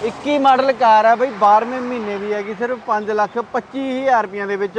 21 model ਕਾਰ ਆ ਬਈ 12ਵੇਂ ਮਹੀਨੇ ਦੀ ਹੈਗੀ ਸਿਰਫ 5 ਲੱਖ 25000 ਰੁਪਈਆਂ ਦੇ ਵਿੱਚ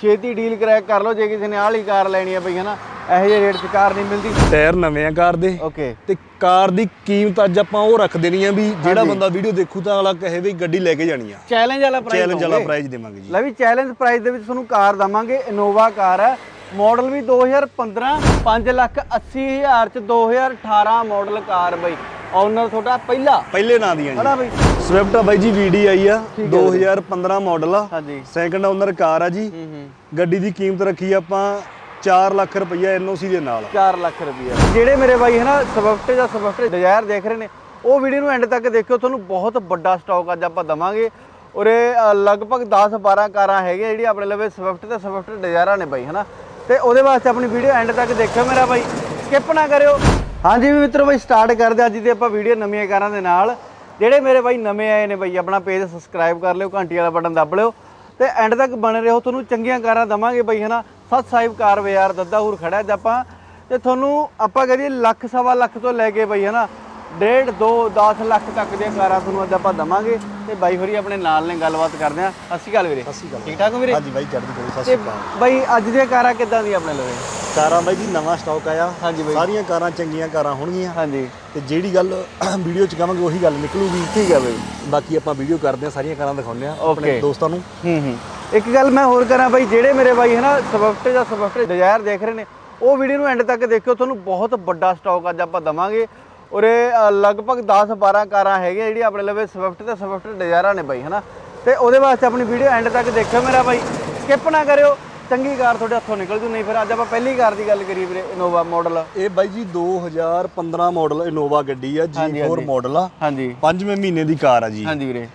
ਛੇਤੀ ਡੀਲ ਕਰੈਕ ਕਰ ਲਓ ਜੇ ਕਿਸੇ ਨੇ ਆਹ ਵਾਲੀ ਕਾਰ ਲੈਣੀ ਆ ਬਈ ਹਨਾ ਇਹੋ ਜਿਹੇ ਰੇਟ 'ਚ ਕਾਰ ਨਹੀਂ ਮਿਲਦੀ। ਟਾਇਰ ਨਵੇਂ ਆ ਕਾਰ ਦੇ। ਓਕੇ ਤੇ ਕਾਰ ਦੀ ਕੀਮਤ ਅੱਜ ਆਪਾਂ ਉਹ ਰੱਖ ਦੇਣੀ ਆ ਵੀ ਜਿਹੜਾ। ਬੰਦਾ ਵੀਡੀਓ ਦੇਖੂ ਤਾਂ ਅਗਲਾ ਕਹੇ ਵੀ ਗੱਡੀ ਲੈ ਕੇ ਜਾਣੀ ਆ। ਚੈਲੰਜ ਵਾਲਾ ਪ੍ਰਾਈਸ ਚੈਲੰਜ ਵਾਲਾ ਪ੍ਰਾਈਸ ਦੇਵਾਂਗੇ ਜੀ। ਲੈ ਵੀ ਚੈਲੰਜ ਪ੍ਰਾਈਸ ਦੇ ਵਿੱਚ ਤੁਹਾਨੂੰ ਕਾਰ ਦਵਾਂਗੇ ਇਨੋਵਾ ਕਾਰ ਹੈ ਮਾਡਲ ਵੀ 2015 5 ਲੱਖ 80 ਹਜ਼ਾਰ ਚ 2018 ਮਾਡਲ ਕਾਰ ਬਈ। ਓਨਰ ਤੁਹਾਡਾ ਪਹਿਲਾ। ਪਹਿਲੇ ਨਾਂ ਦੀਆਂ ਜੀ। ਬਈ। ਸਵਿਫਟ ਬਾਈ ਜੀ ਵੀਡੀ ਆਈ ਆ ਠੀਕ ਹੈ ਜੀ। 2015 ਮਾਡਲ ਆ। ਹਾਂਜੀ। ਸੈਕੰਡ ਓਨਰ ਕਾਰ ਆ ਜੀ। ਹੂੰ ਹੂੰ। ਗੱਡੀ ਦੀ ਕੀਮਤ ਰੱਖੀ ਆਪਾਂ 4 ਲੱਖ ਰੁਪਈਆ ਐਨਓਸੀ ਦੇ ਨਾਲ। 4 ਲੱਖ ਰੁਪਈਆ। ਜਿਹੜੇ ਮੇਰੇ ਬਾਈ ਹਨਾ ਸਵਿਫਟ ਜਾਂ ਸਵਿਫਟ ਡਿਜ਼ਾਇਰ ਦੇਖ ਰਹੇ ਨੇ ਉਹ ਵੀਡੀਓ ਨੂੰ ਐਂਡ ਤੱਕ ਦੇਖਿਓ। ਤੁਹਾਨੂੰ ਬਹੁਤ ਵੱਡਾ ਸਟਾਕ ਅੱਜ ਆਪਾਂ ਦਵਾਂਗੇ। ਉਰੇ ਅ, ਲਗਭਗ 10 12 ਕਾਰਾਂ ਹੈਗੀਆਂ ਜਿਹੜੀ ਆਪਣੇ ਲਵੇ ਸਵਿਫਟ ਤੇ ਸਵਿਫਟ ਡਿਜ਼ਾਇਰਾਂ ਨੇ ਬਾਈ ਹਨਾ ਤੇ ਉਹਦੇ ਵਾਸਤੇ ਆਪਣੀ ਵੀਡੀਓ ਐਂਡ ਤੱਕ ਦੇਖਿਓ ਮੇਰਾ ਬਾਈ। ਸਕਿਪ ਨਾ ਕਰਿਓ। ਹਾਂਜੀ ਵੀ ਮਿੱਤਰੋ ਬਾਈ ਸਟਾਰਟ ਕਰਦੇ ਅੱਜ ਦੀ ਆਪਾਂ ਵੀਡੀਓ ਨਵੀਆਂ ਕਾਰਾਂ ਦੇ ਨਾਲ। ਜਿਹੜੇ ਮੇਰੇ ਬਾਈ ਨਵੇਂ ਆਏ ਨੇ ਬਾਈ, ਆਪਣਾ ਪੇਜ ਸਬਸਕ੍ਰਾਈਬ ਕਰ ਲਿਓ, ਘੰਟੀ ਵਾਲਾ ਬਟਨ ਦੱਬ ਲਿਓ। ਤੇ ਐਂਡ ਤੱਕ ਬਣੇ ਰਹੋ। ਤੁਹਾਨੂੰ ਚੰਗੀਆਂ ਕਾਰਾਂ ਦਵਾਂਗੇ ਬਈ, ਹਨਾ? ਸਤ ਸਾਹਿਬ ਕਾਰ ਬਾਜ਼ਾਰ ਦੱਦਾਹੂਰ ਖੜਾ ਅੱਜ ਆਪਾਂ। ਤੇ ਤੁਹਾਨੂੰ ਆਪਾਂ ਕਹਦੇ ਲੱਖ, ਸਵਾ ਲੱਖ ਤੋਂ ਲੈ ਕੇ ਬਈ, ਹਨਾ? ਡੇਢ 2 10 ਲੱਖ ਤੱਕ ਦੀਆਂ ਕਾਰਾਂ ਤੁਹਾਨੂੰ ਅੱਜ ਆਪਾਂ ਦਵਾਂਗੇ ਤੇ ਬਾਈ ਹੋਰੀ ਆਪਣੇ ਨਾਲ ਨੇ ਗੱਲਬਾਤ ਕਰਦੇ ਆ ਸ਼੍ਰੀ ਅਕਾਲ ਵੀਰੇ। ਠੀਕ ਠਾਕ ਹੋ ਵੀਰੇ? ਹਾਂਜੀ ਬਾਈ ਚੜ੍ਹਦੀ ਕਲੀ ਸਤਿ ਤੇ ਸ਼੍ਰੀ ਅਕਾਲ। ਬਾਈ ਅੱਜ ਦੀਆਂ ਕਾਰਾਂ ਕਿੱਦਾਂ ਦੀਆਂ ਆਪਣੇ ਲਵੇ? ਕਾਰਾਂ ਬਾਈ ਜੀ ਨਵਾਂ ਸਟਾਕ ਆਇਆ। ਹਾਂਜੀ ਬਾਈ। ਸਾਰੀਆਂ ਕਾਰਾਂ ਚੰਗੀਆਂ ਕਾਰਾਂ ਹੋਣਗੀਆਂ। ਹਾਂਜੀ। ਤੇ ਜਿਹੜੀ ਗੱਲ ਵੀਡੀਓ ਚ ਕਹਾਂਗੇ ਉਹੀ ਗੱਲ ਨਿਕਲੂਗੀ। ਠੀਕ ਹੈ ਬਾਈ। ਬਾਕੀ ਆਪਾਂ ਵੀਡੀਓ ਕਰਦੇ ਆ ਸਾਰੀਆਂ ਕਾਰਾਂ ਦਿਖਾਉਂਦੇ ਆ Okay. ਆਪਣੇ ਦੋਸਤਾਂ ਨੂੰ। ਹੂੰ ਹੂੰ। ਇੱਕ ਗੱਲ ਮੈਂ ਹੋਰ ਕਰਾਂ ਬਾਈ ਜਿਹੜੇ ਮੇਰੇ ਬਾਈ ਹਨਾ ਸਵਿਫਟ ਜਾਂ ਸਵਿਫਟ ਡਿਜ਼ਾਇਰ ਦੇਖ ਰਹੇ ਨੇ ਉਹ ਵੀਡੀਓ ਨੂੰ ਐਂਡ ਤੱਕ ਦੇਖਿਓ ਤੁਹਾਨੂੰ ਬਹੁਤ ਵੱਡਾ ਸਟਾਕ ਅੱਜ ਆਪਾਂ ਦਵਾਂਗੇ। ਉਰੇ ਲਗਭਗ 10 12 ਕਾਰਾਂ ਹੈਗੀਆਂ ਜਿਹੜੀ ਆਪਣੇ ਲਵੇ ਸਵਿਫਟ ਤੇ ਸਵਿਫਟ ਡਿਜ਼ਾਇਰਾਂ ਨੇ ਬਾਈ ਹਨਾ? ਤੇ ਉਹਦੇ ਵਾਸਤੇ ਆਪਣੀ ਵੀਡੀਓ ਐਂਡ ਤੱਕ ਦੇਖਿਓ ਮੇਰਾ ਬਾਈ। ਸਕਿਪ ਨਾ ਕਰਿਓ ਚੰਗੀ ਕਾਰ ਤੁਹਾਡੇ ਹੱਥੋਂ ਨਿਕਲ ਜੂ ਨਹੀਂ ਫਿਰ ਅੱਜ ਆਪਾਂ ਪਹਿਲੀ ਕਾਰ ਦੀ ਗੱਲ ਕਰੀਏ ਵੀਰੇ ਇਨੋਵਾ ਮਾਡਲ ਇਹ ਬਾਈ ਜੀ 2015 ਮਾਡਲ ਇਨੋਵਾ ਗੱਡੀ ਆ ਹਾਂਜੀ, G4 ਹਾਂਜੀ। ਮਾਡਲ ਆ। ਹਾਂਜੀ। ਪੰਜਵੇਂ ਮਹੀਨੇ ਦੀ ਕਾਰ ਆ ਜੀ। ਹਾਂਜੀ ਵੀਰੇ।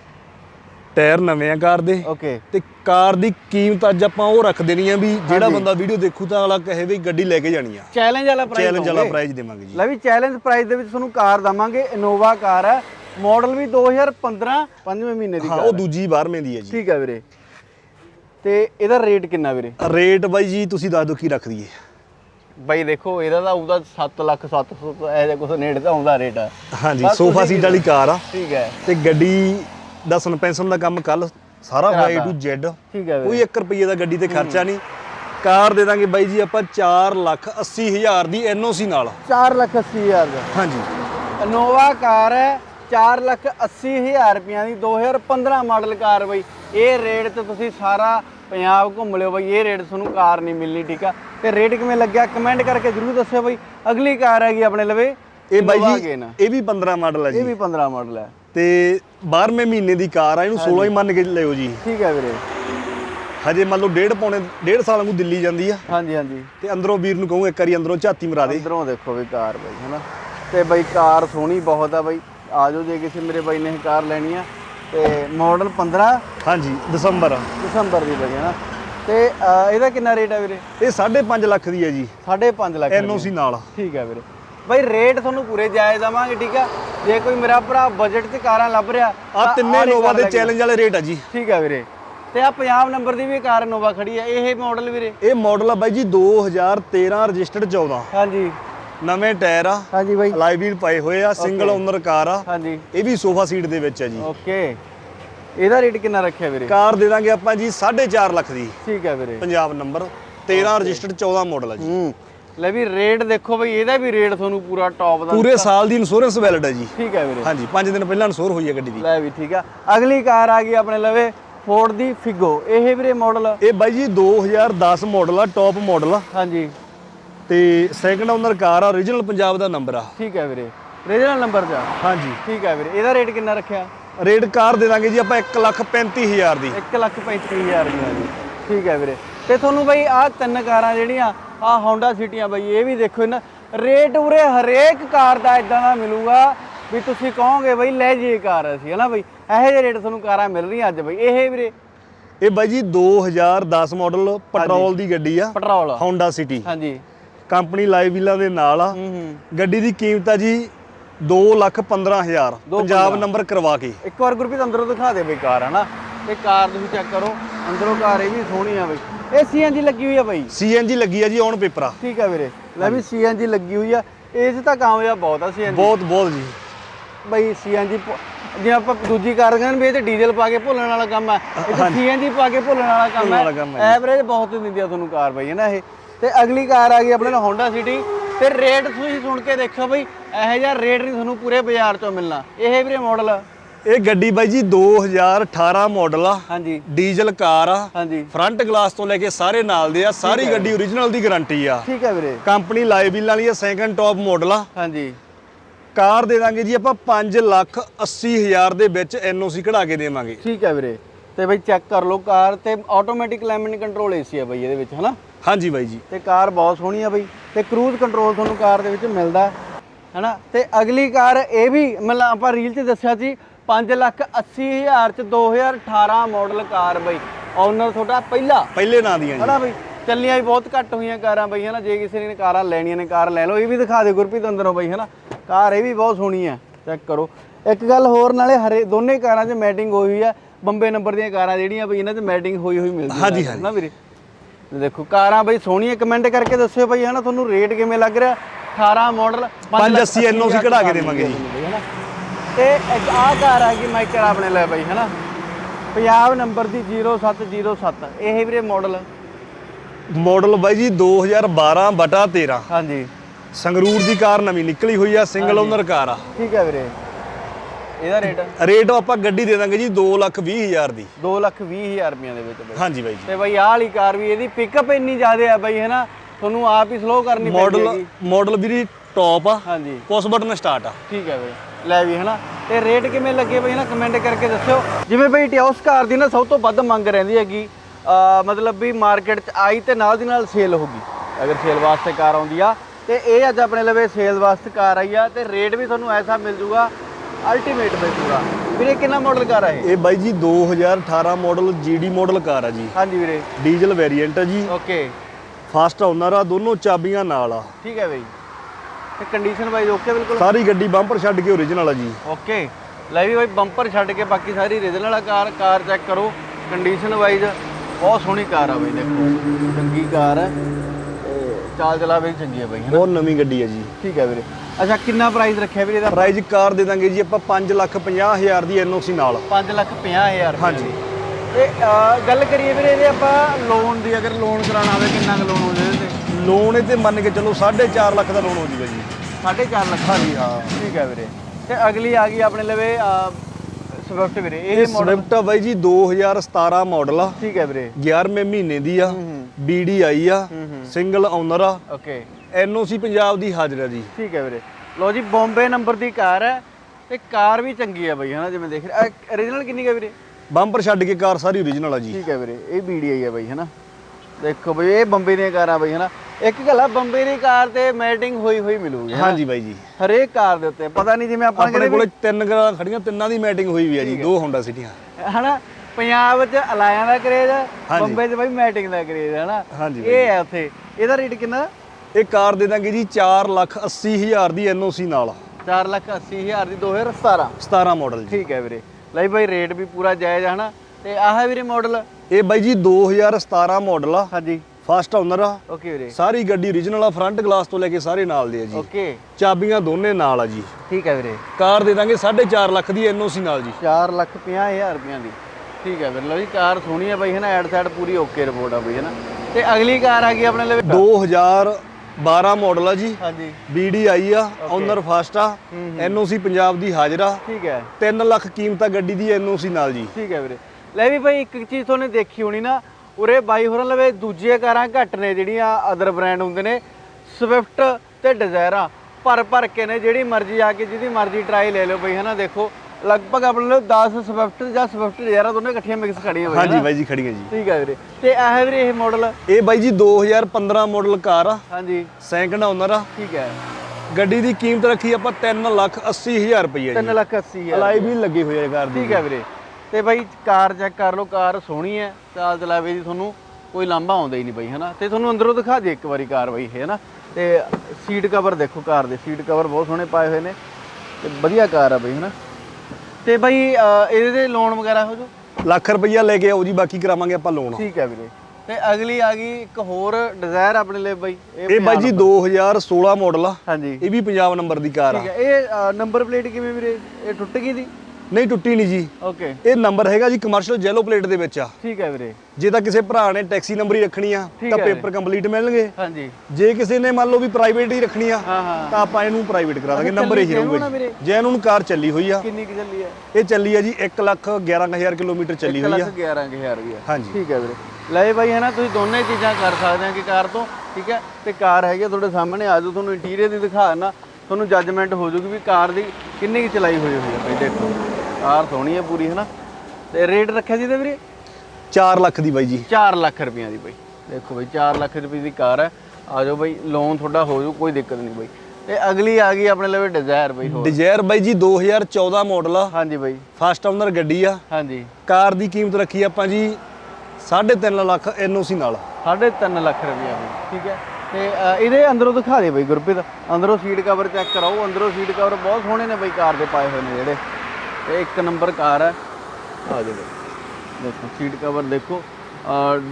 ਟਾਇਰ ਨਵੇਂ ਆ ਕਾਰ ਦੇ। ਓਕੇ। ਤੇ ਕਾਰ ਦੀ ਕੀਮਤ ਅੱਜ ਆਪਾਂ ਉਹ ਰੱਖ ਦੇਣੀ ਆ ਵੀ ਜਿਹੜਾ। ਬੰਦਾ ਵੀਡੀਓ ਦੇਖੂ ਤਾਂ ਅਗਲਾ ਕਹੇ ਵੀ ਗੱਡੀ ਲੈ ਕੇ ਜਾਣੀ ਆ। ਚੈਲੰਜ ਵਾਲਾ ਪ੍ਰਾਈਸ ਚੈਲੰਜ ਵਾਲਾ ਪ੍ਰਾਈਸ ਦੇਵਾਂਗੇ ਜੀ। ਲੈ ਵੀ ਚੈਲੰਜ ਪ੍ਰਾਈਸ ਦੇ ਵਿੱਚ ਤੁਹਾਨੂੰ ਕਾਰ ਦਵਾਂਗੇ ਇਨੋਵਾ ਕਾਰ ਹੈ। ਮਾਡਲ ਵੀ 2015 ਪੰਜਵੇਂ ਮਹੀਨੇ ਦੀ ਹਾਂ ਕਾਰ ਉਹ। ਦੂਜੀ 12ਵੇਂ ਦੀ ਹੈ ਜੀ। ਠੀਕ ਹੈ ਵੀਰੇ। ਤੇ ਇਹਦਾ ਰੇਟ ਕਿੰਨਾ ਵੀਰੇ? ਰੇਟ ਬਾਈ ਜੀ ਤੁਸੀਂ ਦੱਸ ਦਿਓ ਕੀ ਰੱਖ ਦਈਏ। ਬਾਈ ਦੇਖੋ ਇਹਦਾ ਤਾਂ ਉਹਦਾ 7 ਲੱਖ 700 ਤੋਂ ਇਹ ਜਿਹਾ ਕੁਝ ਨੇੜੇ ਤਾਂ ਆਉਂਦਾ ਰੇਟ ਆ ਹਾਂਜੀ ਸੋਫਾ ਸੀਟ ਵਾਲੀ ਕਾਰ ਆ। ਠੀਕ ਹੈ। ਤੇ ਗੱਡੀ ਦਾ ਸਸਪੈਂਸ਼ਨ ਦਾ ਕੰਮ ਕੱਲ ਸਾਰਾ ਹੋਇਆ A to Z ਠੀਕ ਹੈ ਕੋਈ 1 ਰੁਪਏ ਦਾ ਗੱਡੀ ਤੇ ਖਰਚਾ ਨਹੀਂ। ਕਾਰ ਦੇ ਦਾਂਗੇ ਬਾਈ ਜੀ ਆਪਾਂ 4 ਲੱਖ 80 ਹਜ਼ਾਰ ਦੀ ਐਨਓਸੀ ਨਾਲ। 4 ਲੱਖ 80 ਹਜ਼ਾਰ ਦਾ। ਹਾਂਜੀ। ਇਨੋਵਾ ਕਾਰ ਹੈ 4 ਲੱਖ 80 ਹਜ਼ਾਰ ਰੁਪਈਆਂ ਦੀ 2015 ਮਾਡਲ ਕਾਰ ਬਈ। ਇਹ ਰੇਟ ਤੇ ਤੁਸੀਂ ਸਾਰਾ ਪੰਜਾਬ ਘੁੰਮ ਲਿਓ ਬਈ ਇਹ ਰੇਟ ਤੁਹਾਨੂੰ ਕਾਰ ਨਹੀਂ ਮਿਲਣੀ ਠੀਕ ਆ? ਤੇ ਰੇਟ ਕਿਵੇਂ ਲੱਗਿਆ? ਕਮੈਂਟ ਕਰਕੇ ਜਰੂਰ ਦੱਸਿਓ ਬਈ। ਅਗਲੀ ਕਾਰ ਹੈਗੀ ਆਪਣੇ ਲਵੇ। ਇਹ ਬਾਈ ਜੀ। ਇਹ ਵੀ 15 ਮਾਡਲ ਹੈ ਇਹ ਜੀ ਵੀ 15 ਮਾਡਲ ਹੈ ਤੇ 12ਵੇਂ ਮਹੀਨੇ ਦੀ ਕਾਰ ਆ ਇਹਨੂੰ 16 ਹੀ ਮੰਨ ਕੇ ਲਿਓ ਜੀ। ਠੀਕ ਹੈ ਵੀਰੇ। ਹਜੇ ਮੰਨ ਲਓ ਡੇਢ ਪੌਣੇ ਡੇਢ ਸਾਲ ਨੂੰ ਦਿੱਲੀ ਜਾਂਦੀ ਆ। ਹਾਂਜੀ ਹਾਂਜੀ। ਤੇ ਅੰਦਰੋਂ ਵੀਰ ਨੂੰ ਕਹੂੰ ਇੱਕ ਵਾਰੀ ਅੰਦਰੋਂ ਝਾਤੀ ਮਰਾ ਦੇ। ਅੰਦਰੋਂ ਦੇਖੋ ਵੀ ਕਾਰ ਬਈ ਹਨਾ। ਤੇ ਬਈ ਕਾਰ ਸੋਹਣੀ ਬਹੁਤ ਆ ਬਈ। ਆਜੋ ਜੇ ਕਿਸੇ ਮੇਰੇ ਬਾਈ ਨੇ ਇਹ ਕਾਰ ਲੈਣੀ ਆ। ਤੇ ਮਾਡਲ 15 ਹਾਂਜੀ ਦਸੰਬਰ ਦਸੰਬਰ ਦੀ ਬਈ ਹਨਾ। ਤੇ ਇਹਦਾ ਕਿੰਨਾ ਰੇਟ ਹੈ ਵੀਰੇ? ਇਹ 5.5 ਲੱਖ ਦੀ ਹੈ ਜੀ। 5.5 ਲੱਖ ਐਨਓਸੀ ਨਾਲ। ਠੀਕ ਹੈ ਵੀਰੇ। ਬਈ ਰੇਟ ਤੁਹਾਨੂੰ ਪੂਰੇ ਜਾਇਜ਼ ਦਵਾਂਗੇ ਠੀਕ ਆ? ਜੇ ਕੋਈ ਮੇਰਾ ਭਰਾ ਬਜਟ 'ਚ ਕਾਰਾਂ ਲੱਭ ਰਿਹਾ ਆ ਤਿੰਨੇ ਨੋਵਾ ਦੇ ਚੈਲੰਜ ਵਾਲੇ ਰੇਟ ਆ ਜੀ। ਠੀਕ ਹੈ ਵੀਰੇ। ਤੇ ਆ ਪੰਜਾਬ ਨੰਬਰ ਦੀ ਵੀ ਕਾਰ ਨੋਵਾ ਖੜੀ ਹੈ ਇਹ ਮਾਡਲ ਵੀਰੇ। ਇਹ ਮਾਡਲ ਆ ਬਾਈ ਜੀ 2013 ਰਜਿਸਟਰਡ 14 ਹਾਂਜੀ। ਨਵੇਂ ਟਾਇਰ ਆ। ਹਾਂਜੀ ਬਾਈ। ਅਲਾਈ ਵੀਲ ਪਏ ਹੋਏ ਆ ਸਿੰਗਲ ਓਨਰ ਕਾਰ ਆ। ਹਾਂਜੀ। ਇਹ ਵੀ ਸੋਫਾ ਸੀਟ ਦੇ ਵਿੱਚ ਆ ਜੀ। ਓਕੇ ਇਹਦਾ ਰੇਟ ਕਿੰਨਾ ਰੱਖਿਆ ਵੀਰੇ? ਕਾਰ ਦੇ ਦਾਂਗੇ ਆਪਾਂ ਜੀ 4.5 ਲੱਖ ਦੀ। ਠੀਕ ਹੈ ਵੀਰੇ। ਪੰਜਾਬ ਨੰਬਰ 13 ਰਜਿਸਟਰਡ 14 ਮਾਡਲ ਆ ਜੀ। ਹੂੰ। ਲੈ ਵੀ ਰੇਟ ਦੇਖੋ ਬਈ ਇਹਦਾ ਵੀ ਰੇਟ ਤੁਹਾਨੂੰ ਪੂਰਾ ਟੌਪ ਦਾ ਪੂਰੇ ਸਾਲ ਦੀ ਇੰਸ਼ੋਰੈਂਸ ਵੈਲਿਡ ਹੈ ਜੀ। ਠੀਕ ਹੈ ਵੀਰੇ। ਹਾਂਜੀ 5 ਦਿਨ ਪਹਿਲਾਂ ਇੰਸ਼ੋਰ ਹੋਈ ਹੈ ਗੱਡੀ ਦੀ। ਲੈ ਵੀ ਠੀਕ ਆ। ਅਗਲੀ ਕਾਰ ਆ ਗਈ ਆਪਣੇ ਲਵੇ ਫੋਰਡ ਦੀ ਫਿਗੋ ਇਹ ਵੀਰੇ ਮਾਡਲ ਇਹ ਬਾਈ ਜੀ 2010 ਮਾਡਲ ਆ ਟੌਪ ਮਾਡਲ ਆ। ਹਾਂਜੀ। ਤੇ ਸੈਕੰਡ ਓਨਰ ਕਾਰ ਆ origignal ਪੰਜਾਬ ਦਾ ਨੰਬਰ ਆ। ਠੀਕ ਹੈ ਵੀਰੇ। ਰੀਜਨਲ ਨੰਬਰ ਜਾ ਹਾਂਜੀ। ਠੀਕ ਹੈ ਵੀਰੇ। ਇਹਦਾ ਰੇਟ ਕਿੰਨਾ ਰੱਖਿਆ? ਰੇਟ ਕਾਰ ਦੇ ਦਾਂਗੇ ਜੀ ਆਪਾਂ 135000 ਦੀ। 135000 ਦੀਆਂ ਜੀ। ਠੀਕ ਹੈ ਵੀਰੇ। ਤੇ ਤੁਹਾਨੂੰ ਬਈ ਆਹ ਤਿੰਨ ਕਾਰਾਂ ਜਿਹੜੀਆਂ ਆਹ Honda ਸਿਟੀਆਂ ਬਈ ਇਹ ਵੀ ਦੇਖੋ ਇਹਨਾਂ ਰੇਟ ਉਰੇ ਹਰੇਕ ਕਾਰ ਦਾ ਇਦਾਂ ਦਾ ਮਿਲੂਗਾ ਵੀ ਤੁਸੀਂ ਕਹੋਗੇ ਬਈ ਲੈ ਜੀ ਕਾਰ ਅਸੀਂ ਹਨਾ ਬਈ? ਇਹੋ ਜਿਹੇ ਰੇਟ ਤੁਹਾਨੂੰ ਕਾਰਾਂ ਮਿਲ ਰਹੀਆਂ ਅੱਜ ਬਈ ਇਹ ਵੀਰੇ। ਇਹ ਬਾਈ ਜੀ 2010 ਮਾਡਲ ਪੈਟਰੋਲ ਦੀ ਗੱਡੀ ਆ ਪੈਟਰੋਲ। Honda City ਹਾਂਜੀ। ਕੰਪਨੀ ਲਾਈਵ ਵੀਲਾਂ ਦੇ ਨਾਲ ਆ। ਹੂੰ ਹੂੰ। ਗੱਡੀ ਦੀ ਕੀਮਤ ਆ ਜੀ 215000 ਪੰਜਾਬ ਨੰਬਰ ਕਰਵਾ ਕੇ। ਇੱਕ ਵਾਰ ਗੁਰਪ੍ਰੀਤ ਅੰਦਰੋਂ ਦਿਖਾ ਦੇ ਬਈ ਕਾਰ ਹਨਾ? ਇਹ ਕਾਰ ਤੁਸੀਂ ਚੈੱਕ ਕਰੋ ਅੰਦਰੋਂ ਕਾਰ ਇਹ ਵੀ ਸੋਹਣੀ ਆ ਬਈ। ਇਹ ਸੀਐਨਜੀ ਲੱਗੀ ਹੋਈ ਆ ਬਈ। ਸੀਐਨਜੀ ਲੱਗੀ ਆ ਜੀ ਔਨ ਪੇਪਰ ਆ। ਠੀਕ ਆ ਵੀਰੇ। ਲੈ ਵੀ ਸੀਐਨਜੀ ਲੱਗੀ ਹੋਈ ਆ। ਇਹ 'ਚ ਤਾਂ ਕਾਮਯਾਬ ਬਹੁਤ ਆ ਸੀਐਨਜੀ ਬਹੁਤ ਬਹੁਤ ਜੀ। ਬਈ ਸੀਐਨਜੀ ਜਿਵੇਂ ਆਪਾਂ ਦੂਜੀ ਕਾਰ ਕਹਿੰਦੇ ਵੀ ਇਹ ਤੇ ਡੀਜ਼ਲ ਪਾ ਕੇ ਭੁੱਲਣ ਵਾਲਾ ਕੰਮ ਹੈ ਇਹ ਤੇ ਸੀਐਨਜੀ ਪਾ ਕੇ ਭੁੱਲਣ ਵਾਲਾ ਕੰਮ ਹੈ ਐਵਰੇਜ ਬਹੁਤ ਦਿੰਦੀ ਆ ਤੁਹਾਨੂੰ ਕਾਰ ਬਈ ਹੈ ਨਾ ਇਹ? ਤੇ ਅਗਲੀ ਕਾਰ ਆ ਗਈ ਆਪਣੇ ਨਾਲ Honda City ਤੇ ਰੇਟ ਤੁਸੀਂ ਸੁਣ ਕੇ ਦੇਖੋ ਬਈ ਇਹੋ ਜਿਹਾ ਰੇਟ ਨਹੀਂ ਤੁਹਾਨੂੰ ਪੂਰੇ ਬਾਜ਼ਾਰ ਚੋਂ ਮਿਲਣਾ। ਇਹ ਵੀਰੇ ਮਾਡਲ ਇਹ ਗੱਡੀ ਬਾਈ ਜੀ 2018 ਮਾਡਲ ਆ। ਹਾਂਜੀ। ਡੀਜ਼ਲ ਕਾਰ ਆ। ਹਾਂਜੀ। ਫਰੰਟ ਗਲਾਸ ਤੋਂ ਲੈ ਕੇ ਸਾਰੇ ਨਾਲ ਦੇ ਆ। ਸਾਰੀ ਗੱਡੀ ਓਰੀਜਨਲ ਦੀ ਗਾਰੰਟੀ ਆ। ਠੀਕ ਹੈ ਵੀਰੇ। ਕੰਪਨੀ ਲਾਈਬਿਲ ਵਾਲੀ ਆ ਸੈਕੰਡ ਟੌਪ ਮਾਡਲ ਆ। ਹਾਂਜੀ। ਕਾਰ ਦੇ ਦਾਂਗੇ ਜੀ ਆਪਾਂ 5 ਲੱਖ 80 ਹਜ਼ਾਰ ਦੇ ਵਿੱਚ ਐਨਓਸੀ ਕਢਾ ਕੇ ਦੇਵਾਂਗੇ। ਠੀਕ ਹੈ ਵੀਰੇ। ਤੇ ਬਈ ਚੈੱਕ ਕਰ ਲਓ ਕਾਰ ਤੇ ਆਟੋਮੈਟਿਕ ਕਲਾਈਮੇਟ ਕੰਟਰੋਲ ਏਸੀ ਹੈ ਬਈ ਇਹਦੇ ਵਿੱਚ ਹਨਾ? ਹਾਂਜੀ ਬਾਈ ਜੀ। ਤੇ ਕਾਰ ਬਹੁਤ ਸੋਹਣੀ ਆ ਬਈ। ਤੇ ਕਰੂਜ਼ ਕੰਟਰੋਲ ਤੁਹਾਨੂੰ ਕਾਰ ਦੇ ਵਿੱਚ ਮਿਲਦਾ ਹੈਨਾ? ਤੇ ਅਗਲੀ ਕਾਰ ਇਹ ਵੀ ਮਤਲਬ ਆਪਾਂ ਰੀਲ 'ਚ ਦੱਸਿਆ ਸੀ 5 ਲੱਖ 80 ਹਜ਼ਾਰ 'ਚ 2018 ਮਾਡਲ ਕਾਰ ਬਈ। ਓਨਰ ਤੁਹਾਡਾ ਪਹਿਲਾ। ਪਹਿਲੇ ਨਾਂ ਦੀਆਂ ਜੀ। ਹਨਾ ਬਈ? ਚੱਲੀਆਂ ਵੀ ਬਹੁਤ ਘੱਟ ਹੋਈਆਂ ਕਾਰਾਂ ਬਈ ਹਨਾ? ਜੇ ਕਿਸੇ ਨੇ ਕਾਰਾਂ ਲੈਣੀਆਂ ਨੇ ਕਾਰ ਲੈ ਲਓ। ਇਹ ਵੀ ਦਿਖਾ ਦੇ ਗੁਰਪ੍ਰੀਤ ਅੰਦਰੋਂ ਬਈ ਹਨਾ? ਕਾਰ ਇਹ ਵੀ ਬਹੁਤ ਸੋਹਣੀ ਆ। ਚੈੱਕ ਕਰੋ। ਇੱਕ ਗੱਲ ਹੋਰ ਨਾਲੇ ਹਰੇ ਦੋਨੇ ਕਾਰਾਂ 'ਚ ਮੈਟਿੰਗ ਹੋਈ ਹੋਈ ਆ। ਬੰਬੇ ਨੰਬਰ ਦੀਆਂ ਕਾਰਾਂ ਜਿਹੜੀਆਂ ਬਈ ਇਹਨਾਂ 'ਚ ਮੈਟਿੰਗ ਹੋਈ ਹੋਈ ਮਿਲਦੀ ਹਾਂਜੀ, ਨਾ ਵੀਰੇ? ਤੇ ਦੇਖੋ ਕਾਰਾਂ ਬਈ ਸੋਹਣੀਆਂ ਕਮੈਂਟ ਕਰਕੇ ਦੱਸਿਓ ਬਈ ਹਨਾ? ਤੁਹਾਨੂੰ ਰੇਟ ਕਿਵੇਂ ਲੱਗ ਰਿਹਾ? 18 ਮਾਡਲ 580 NOC ਕਢਾ ਕੇ ਦੇਵਾਂਗੇ ਜੀ। ਤੇ ਇੱਕ ਆਹ ਕਾਰ ਆ ਗਈ ਮਾਈਕਰ ਆਪਣੇ ਲੈ ਬਈ ਹਨਾ? ਪੰਜਾਬ ਨੰਬਰ ਦੀ 0707 ਇਹ ਵੀਰੇ ਮਾਡਲ ਮਾਡਲ ਬਾਈ ਜੀ 2012 ਬਟਾ 13 ਹਾਂਜੀ। ਸੰਗਰੂਰ ਦੀ ਕਾਰ ਨਵੀਂ ਨਿਕਲੀ ਹੋਈ ਆ ਸਿੰਗਲ ਓਨਰ ਕਾਰ ਆ। ਠੀਕ ਹੈ ਵੀਰੇ। ਇਹਦਾ ਰੇਟ ਰੇਟ ਆਪਾਂ ਗੱਡੀ ਦੇ ਦਾਂਗੇ ਜੀ 2 ਲੱਖ 20 ਹਜ਼ਾਰ ਦੀ। 2 ਲੱਖ 20 ਹਜ਼ਾਰ ਰੁਪਈਆਂ ਦੇ ਵਿੱਚ ਬਈ। ਹਾਂਜੀ ਬਾਈ ਜੀ। ਤੇ ਬਈ ਆਹ ਵਾਲੀ ਕਾਰ ਵੀ ਇਹਦੀ ਪਿਕਅਪ ਇੰਨੀ ਜ਼ਿਆਦਾ ਆ ਬਈ ਹੈਨਾ? ਤੁਹਾਨੂੰ ਆਪ ਹੀ ਸਲੋ ਕਰਨੀ ਪੈਂਦੀ ਮਾਡਲ ਹੈਗੀ। ਮਾਡਲ ਵੀਰੀ ਟੌਪ ਆ। ਹਾਂਜੀ। ਪੁਸ਼ ਬਟਨ ਸਟਾਰਟ ਆ। ਠੀਕ ਹੈ ਬਈ ਲੈ ਵੀ ਹਨਾ? ਤੇ ਰੇਟ ਕਿਵੇਂ ਲੱਗੇ ਬਈ ਨਾ ਕਮੈਂਟ ਕਰਕੇ ਦੱਸਿਓ। ਜਿਵੇਂ ਬਈ ਟਿਓਸ ਕਾਰ ਦੀ ਨਾ ਸਭ ਤੋਂ ਵੱਧ ਮੰਗ ਰਹਿੰਦੀ ਹੈਗੀ ਮਤਲਬ ਵੀ ਮਾਰਕੀਟ 'ਚ ਆਈ ਤੇ ਨਾਲ ਦੀ ਨਾਲ ਸੇਲ ਹੋਗੀ ਅਗਰ ਸੇਲ ਵਾਸਤੇ ਕਾਰ ਆਉਂਦੀ ਆ ਤੇ ਇਹ ਅੱਜ ਆਪਣੇ ਲਵੇ ਸੇਲ ਵਾਸਤੇ ਕਾਰ ਆਈ ਆ ਤੇ ਰੇਟ ਵੀ ਤੁਹਾਨੂੰ ਐਸਾ ਮਿਲ ਜੂਗਾ ਅਲਟੀਮੇਟ ਮਿਲ ਜੂਗਾ। ਵੀਰੇ ਕਿੰਨਾ ਮਾਡਲ ਕਾਰ ਆ ਇਹ? ਇਹ ਬਾਈ ਜੀ 2018 ਮਾਡਲ ਜੀਡੀ ਮਾਡਲ ਕਾਰ ਆ ਜੀ। ਹਾਂਜੀ ਵੀਰੇ। ਡੀਜ਼ਲ ਵੇਰੀਐਂਟ ਆ ਜੀ। ਓਕੇ ਫਾਸਟ ਓਨਰ ਆ ਦੋਨੋਂ ਚਾਬੀਆਂ ਨਾਲ ਆ। ਠੀਕ ਹੈ ਬਈ। ਤੇ ਕੰਡੀਸ਼ਨ ਵਾਈਜ਼ ਓਕੇ ਬਿਲਕੁਲ? ਸਾਰੀ ਗੱਡੀ ਬੰਪਰ ਛੱਡ ਕੇ ਓਰੀਜਨਲ ਆ ਜੀ। ਓਕੇ ਲੈ ਵੀ ਬਾਈ ਬੰਪਰ ਛੱਡ ਕੇ ਬਾਕੀ ਸਾਰੀ ਰੀਜਨਲ ਵਾਲਾ ਕਾਰ ਕਾਰ ਚੈੱਕ ਕਰੋ। ਕੰਡੀਸ਼ਨ ਵਾਈਜ਼ ਬਹੁਤ ਸੋਹਣੀ ਕਾਰ ਆ ਬਈ ਦੇਖੋ। ਚੰਗੀ ਕਾਰ ਹੈ ਤੇ ਚਾਲ ਚਲਾ ਵੀ ਚੰਗੀ ਹੈ ਬਈ ਹਨਾ? ਬਹੁਤ ਨਵੀਂ ਗੱਡੀ ਆ ਜੀ। ਠੀਕ ਹੈ ਵੀਰੇ। ਅੱਛਾ ਕਿੰਨਾ ਪ੍ਰਾਈਸ ਰੱਖਿਆ ਵੀਰੇ ਇਹਦਾ? ਪ੍ਰਾਈਜ਼ ਕਾਰ ਦੇ ਦਾਂਗੇ ਜੀ ਆਪਾਂ 5 ਲੱਖ 50 ਹਜ਼ਾਰ ਦੀ ਐਨਓਸੀ ਨਾਲ। 5 ਲੱਖ 50 ਹਜ਼ਾਰ ਹਾਂਜੀ। ਤੇ ਗੱਲ ਕਰੀਏ ਵੀਰੇ ਇਹਦੇ ਆਪਾਂ ਲੋਨ ਦੀ ਅਗਰ ਲੋਨ ਕਰਾਉਣਾ ਹੋਵੇ ਕਿੰਨਾ ਕੁ ਲੋਨ ਹੋ ਜਾਵੇ ਤੇ? ਲੋਨ ਇਹ ਤੇ ਮੰਨ ਕੇ ਚੱਲੋ 4.5 ਲੱਖ ਦਾ ਲੋਨ ਹੋ ਜੂਗਾ ਜੀ। 4.5 ਲੱਖ ਹਾਂਜੀ ਹਾਂ। ਠੀਕ ਹੈ ਵੀਰੇ। ਤੇ ਅਗਲੀ ਆ ਗਈ ਆਪਣੇ ਲਵੇ ਸਵਿਫਟ ਵੀਰੇ। ਇਹ ਸਵਿਫਟ ਆ ਬਾਈ ਜੀ 2017 ਮਾਡਲ ਆ। ਠੀਕ ਹੈ ਵੀਰੇ। 11ਵੇਂ ਮਹੀਨੇ ਦੀ ਆ। BDI ਆ। ਸਿੰਗਲ ਓਨਰ ਆ। ਓਕੇ ਐਨਓਸੀ ਪੰਜਾਬ ਦੀ ਹਾਜ਼ਰ ਆ ਜੀ। ਠੀਕ ਹੈ ਵੀਰੇ। ਲੋ ਜੀ ਬੰਬੇ ਨੰਬਰ ਦੀ ਕਾਰ ਹੈ। ਤੇ ਕਾਰ ਵੀ ਚੰਗੀ ਹੈ ਬਈ ਹਨਾ ਜਿਵੇਂ ਦੇਖ ਰਹੇ origignal ਕਿੰਨੀ ਹੈ ਵੀਰੇ? ਬੰਪਰ ਛੱਡ ਕੇ ਕਾਰ ਸਾਰੀ ਓਰੀਜਨਲ ਆ ਜੀ। ਠੀਕ ਹੈ ਵੀਰੇ ਇਹ BDI ਹੈ ਬਈ ਹਨਾ। ਦੇਖੋ ਬਈ ਇਹ ਬੰਬੇ ਦੀਆਂ ਕਾਰਾਂ ਬਈ ਹਨਾ? ਇੱਕ ਗੱਲ ਆ ਬੰਬੇ ਦੀ ਕਾਰ ਤੇ ਮੈਟਿੰਗ ਹੋਈ ਹੋਈ ਮਿਲੂਗੀ ਹਨਾ। ਹਾਂਜੀ ਬਾਈ ਜੀ। ਹਰੇਕ ਕਾਰ ਦੇ ਉੱਤੇ ਪਤਾ ਨਹੀਂ ਜਿਵੇਂ ਆਪਾਂ ਆਪਣੇ ਕੋਲੇ ਤਿੰਨ ਕਾਰਾਂ ਖੜੀਆਂ ਤਿੰਨਾਂ ਦੀ ਮੈਟਿੰਗ ਹੋਈ ਵੀ ਆ ਜੀ ਦੋ ਹੋਂਡਾ ਸਿਟੀਆਂ ਹਨਾ? ਪੰਜਾਬ 'ਚ ਅਲਾਇਆਂ ਦਾ ਕਰੇਜ ਬੰਬੇ 'ਚ ਬਈ ਮੈਟਿੰਗ ਦਾ ਕਰੇਜ ਹਨਾ? ਇਹ ਹੈ ਉੱਥੇ। ਇਹਦਾ ਰੇਟ ਕਿੰਨਾ? ਇਹ ਕਾਰ ਦੇ ਦਾਂਗੇ ਜੀ 4 ਲੱਖ 80 ਹਜ਼ਾਰ ਦੀ ਐਨਓਸੀ ਨਾਲ। 4 ਲੱਖ 80 ਹਜ਼ਾਰ ਦੀ 2017 17 ਮਾਡਲ ਜੀ। ਠੀਕ ਹੈ ਵੀਰੇ। ਲਈ ਬਾਈ ਰੇਟ ਵੀ ਪੂਰਾ ਜਾਇਜ਼ ਹਨਾ? ਤੇ ਆਹ ਵੀਰੇ ਮਾਡਲ ਇਹ ਬਾਈ ਜੀ 2017 ਮਾਡਲ ਆ। ਹਾਂਜੀ। ਫਸਟ ਓਨਰ ਆ। ਓਕੇ ਵੀਰੇ। ਸਾਰੀ ਗੱਡੀ ਓਰੀਜਨਲ ਆ ਫਰੰਟ ਗਲਾਸ ਤੋਂ ਲੈ ਕੇ ਸਾਰੇ ਨਾਲ ਦੇ ਆ ਜੀ। ਓਕੇ ਚਾਬੀਆਂ ਦੋਨੇ ਨਾਲ ਆ ਜੀ। ਠੀਕ ਹੈ ਵੀਰੇ। ਕਾਰ ਦੇ ਦਾਂਗੇ 4.5 ਲੱਖ ਦੀ ਐਨਓਸੀ ਨਾਲ ਜੀ। 4 ਲੱਖ 50 ਹਜ਼ਾਰ ਰੁਪਈਆਂ ਦੀ। ਠੀਕ ਹੈ ਵੀਰੇ ਲਓ ਜੀ ਕਾਰ ਸੋਹਣੀ ਹੈ ਬਾਈ ਹੈ ਨਾ? ਐਡ ਸਾਈਡ ਪੂਰੀ ਓਕੇ ਰਿਪੋਰਟ ਆ ਬਈ ਹੈ ਨਾ? ਤੇ ਅਗਲੀ ਕਾਰ ਆ ਗਈ ਆਪਣੇ ਲਈ 2012 ਮਾਡਲ ਆ ਜੀ। ਹਾਂਜੀ। BDI ਆ ਓਨਰ ਫਸਟ ਆ। ਐਨਓਸੀ ਪੰਜਾਬ ਦੀ ਹਾਜ਼ਰ ਆ। ਠੀਕ ਹੈ। 3 ਲੱਖ ਕੀਮਤ ਆ ਗੱਡੀ ਦੀ ਐਨਓਸੀ ਨਾਲ ਜੀ। ਠੀਕ ਹੈ ਵੀਰੇ। ਲੈ ਵੀ ਬਾਈ ਇੱਕ ਚੀਜ਼ ਤੁਹਾਨੂੰ ਦੇਖੀ ਹੋਣੀ ਨਾ ਉਰੇ ਬਾਈ ਹੋਰਾਂ ਲਵੇ ਦੂਜੀਆਂ ਕਾਰਾਂ ਘੱਟ ਨੇ ਜਿਹੜੀਆਂ ਅਦਰ ਬ੍ਰਾਂਡ ਹੁੰਦੇ ਨੇ ਸਵਿਫਟ ਤੇ ਡਿਜ਼ਾਇਰਾਂ ਭਰ ਭਰ ਕੇ ਨੇ ਜਿਹੜੀ ਮਰਜ਼ੀ ਆ ਕੇ ਜਿਹਦੀ ਮਰਜ਼ੀ ਟਰਾਈ ਲੈ ਲਓ ਬਈ ਹਨਾ ਦੇਖੋ। ਲਗਭਗ ਆਪਣੇ ਲੋ 10 ਸਵਿਫਟ ਜਾਂ ਸਵਿਫਟ ਡਿਜ਼ਾਇਰਾਂ ਦੋਨੇ ਇਕੱਠੀਆਂ ਮਿਕਸ ਖੜੀਆਂ ਹੋਈਆਂ ਹਾਂਜੀ ਬਾਈ ਜੀ ਖੜੀਆਂ ਜੀ। ਠੀਕ ਹੈ ਵੀਰੇ। ਤੇ ਆਹ ਵੀਰੇ ਇਹ ਮਾਡਲ ਇਹ ਬਾਈ ਜੀ 2015 ਮਾਡਲ ਕਾਰ ਆ। ਹਾਂਜੀ। ਸੈਕਿੰਡ ਓਨਰ ਆ। ਠੀਕ ਹੈ ਗੱਡੀ ਦੀ ਕੀਮਤ ਰੱਖੀ ਆਪਾਂ 3 ਲੱਖ 80 ਹਜ਼ਾਰ ਰੁਪਏ ਜੀ। 3 ਲੱਖ 80 ਹਜ਼ਾਰ। ਅਲਾਈ ਵੀ ਲੱਗੇ ਹੋਏ ਆ ਕਾਰ ਦੀ। ਠੀਕ ਹੈ ਵੀਰੇ। ਤੇ ਬਾਈ ਕਾਰ ਚੈੱਕ ਕਰ ਲਓ ਕਾਰ ਸੋਹਣੀ ਹੈ ਚਾਲ ਚਲਾਵੇ ਦੀ ਤੁਹਾਨੂੰ ਕੋਈ ਲਾਂਭਾ ਆਉਂਦਾ ਹੀ ਨਹੀਂ ਬਾਈ ਹਨਾ? ਤੇ ਤੁਹਾਨੂੰ ਅੰਦਰੋਂ ਦਿਖਾ ਦੇ ਇੱਕ ਵਾਰੀ ਕਾਰ ਬਾਈ ਇਹ ਹਨਾ? ਤੇ ਸੀਟ ਕਵਰ ਦੇਖੋ ਕਾਰ ਦੇ ਸੀਟ ਕਵਰ ਬਹੁਤ ਸੋਹਣੇ ਪਾਏ ਹੋਏ ਨੇ ਤੇ ਵਧੀਆ ਕਾਰ ਆ ਬਾਈ ਹਨਾ? ਤੇ ਬਾਈ ਇਹਦੇ ਤੇ ਲੋਨ ਵਗੈਰਾ ਹੋ ਜੋ? ਲੱਖ ਰੁਪਈਆ ਲੈ ਕੇ ਆਓ ਜੀ ਬਾਕੀ ਕਰਾਵਾਂਗੇ ਆਪਾਂ ਲੋਨ ਠੀਕ ਹੈ ਵੀਰੇ। ਤੇ ਅਗਲੀ ਆ ਗਈ ਇੱਕ ਹੋਰ ਡਿਜ਼ਾਇਰ ਆਪਣੇ ਲਈ ਬਾਈ ਇਹ ਬਾਈ ਜੀ 2016 ਮਾਡਲ ਆ। ਹਾਂਜੀ। ਇਹ ਵੀ ਪੰਜਾਬ ਨੰਬਰ ਦੀ ਕਾਰ ਆ। ਠੀਕ ਹੈ ਇਹ ਨੰਬਰ ਪਲੇਟ ਕਿਵੇਂ ਵੀਰੇ? ਇਹ ਟੁੱਟ ਗਈ ਦੀ ਨਹੀਂ ਟੁੱਟੀ ਨਹੀਂ ਜੀ। ਓਕੇ ਇਹ ਨੰਬਰ ਹੈਗਾ ਜੀ ਕਮਰਸ਼ੀਅਲ ਜੈਲੋ ਪਲੇਟ ਦੇ ਵਿੱਚ ਆ। ਠੀਕ ਹੈ ਵੀਰੇ। ਜੇ ਤਾਂ ਕਿਸੇ ਭਰਾ ਨੇ ਟੈਕਸੀ ਨੰਬਰ ਹੀ ਰੱਖਣੀ ਆ ਠੀਕ ਤਾਂ ਹੈ। ਪੇਪਰ ਕੰਪਲੀਟ ਮਿਲਣਗੇ। ਹਾਂਜੀ। ਜੇ ਕਿਸੇ ਨੇ ਮੰਨ ਲਓ ਵੀ ਪ੍ਰਾਈਵੇਟ ਹੀ ਰੱਖਣੀ ਆ ਹਾਂ ਹਾਂ। ਤਾਂ ਆਪਾਂ ਇਹਨੂੰ ਪ੍ਰਾਈਵੇਟ ਕਰਾ ਦਾਂਗੇ ਨੰਬਰ ਇਹੀ ਚੱਲੀ ਰਹੂਗਾ ਨਾ ਜੀ। ਵੀਰੇ? ਜੈਨ ਨੂੰ ਕਾਰ ਚੱਲੀ ਹੋਈ ਆ ਕਿੰਨੀ ਕੁ ਚੱਲੀ ਹੈ ਇਹ ਚੱਲੀ ਆ ਜੀ 1 ਲੱਖ 11000 ਕਿਲੋਮੀਟਰ ਚੱਲੀ ਹੋਈ ਆ। 1,11,000 ਰੁਪਏ ਹਾਂਜੀ। ਠੀਕ ਹੈ ਵੀਰੇ। ਲੈ ਬਾਈ ਹੈ ਨਾ ਤੁਸੀਂ ਦੋਨੇ ਚੀਜ਼ਾਂ ਕਰ ਸਕਦੇ ਆ ਕਿ ਕਾਰ ਤੋਂ ਠੀਕ ਹੈ? ਤੇ ਕਾਰ ਹੈਗੀ ਆ ਤੁਹਾਡੇ ਸਾਹਮਣੇ ਆ ਜਾਓ ਤੁਹਾਨੂੰ ਇੰਟੀਰੀਅਰ ਦੀ ਦਿਖਾ ਨਾ ਤੁਹਾਨੂੰ ਜੱਜਮੈਂਟ ਹੋ ਜਾਊਗੀ ਵੀ ਕਾਰ ਦੀ ਕਿੰਨੀ ਕੁ ਚਲਾਈ ਹੋਈ ਹੋਈ ਹੈ ਬਈ ਦੇਖੋ। ਕਾਰ ਸੋਹਣੀ ਹੈ ਪੂਰੀ ਹੈ ਨਾ ਤੇ ਰੇਟ ਰੱਖਿਆ ਸੀ ਤੇ ਵੀਰੇ? 4 ਲੱਖ ਦੀ ਬਾਈ ਜੀ। 4 ਲੱਖ ਰੁਪਈਆ ਦੀ ਬਈ। ਦੇਖੋ ਬਈ 4 ਲੱਖ ਰੁਪਏ ਦੀ ਕਾਰ ਹੈ। ਆ ਜਾਓ ਬਈ ਲੋਨ ਤੁਹਾਡਾ ਹੋ ਜਾਊ ਕੋਈ ਦਿੱਕਤ ਨਹੀਂ ਬਈ। ਤੇ ਅਗਲੀ ਆ ਗਈ ਆਪਣੇ ਲਈ ਡਿਜ਼ਾਇਰ ਬਈ ਹੋਰ। ਡਿਜ਼ਾਇਰ ਬਾਈ ਜੀ 2014 ਮਾਡਲ ਆ। ਹਾਂਜੀ ਬਈ। ਫਸਟ ਓਨਰ ਗੱਡੀ ਆ। ਹਾਂਜੀ। ਕਾਰ ਦੀ ਕੀਮਤ ਰੱਖੀ ਆਪਾਂ ਜੀ 3.5 ਲੱਖ ਐਨਓਸੀ ਨਾਲ। 3.5 ਲੱਖ ਰੁਪਈਆ ਬਈ ਠੀਕ ਹੈ? ਤੇ ਇਹਦੇ ਅੰਦਰੋਂ ਦਿਖਾ ਦੇ ਬਈ ਗੁਰਪ੍ਰੀਤ। ਅੰਦਰੋਂ ਸੀਟ ਕਵਰ ਚੈੱਕ ਕਰਾਓ। ਅੰਦਰੋਂ ਸੀਟ ਕਵਰ ਬਹੁਤ ਸੋਹਣੇ ਨੇ ਬਈ ਕਾਰ ਦੇ ਪਾਏ ਹੋਏ ਨੇ ਜਿਹੜੇ। ਤੇ ਇੱਕ ਨੰਬਰ ਕਾਰ ਹੈ। ਆ ਬਈ। ਦੇਖੋ ਸੀਟ ਕਵਰ ਦੇਖੋ।